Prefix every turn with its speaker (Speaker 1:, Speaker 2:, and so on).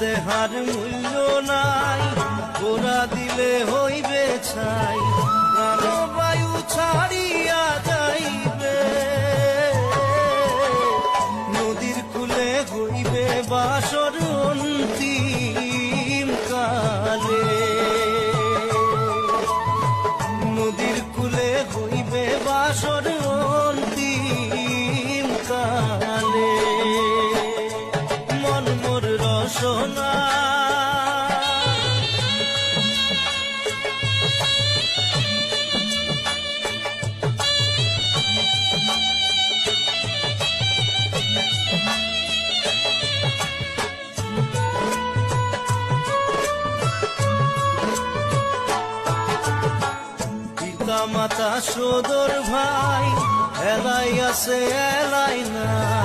Speaker 1: দেহার মূল্য নাই ওরা দিলে হইবে ছাই, প্রাণবায়ু ছাড়িয়া যাইবে। নদীর কুলে হইবে বাসর অন্তিম কালে। নদীর কূলে হইবে বাসর পিতা মাতা সদর ভাই এলাই আছে এলাই নাই।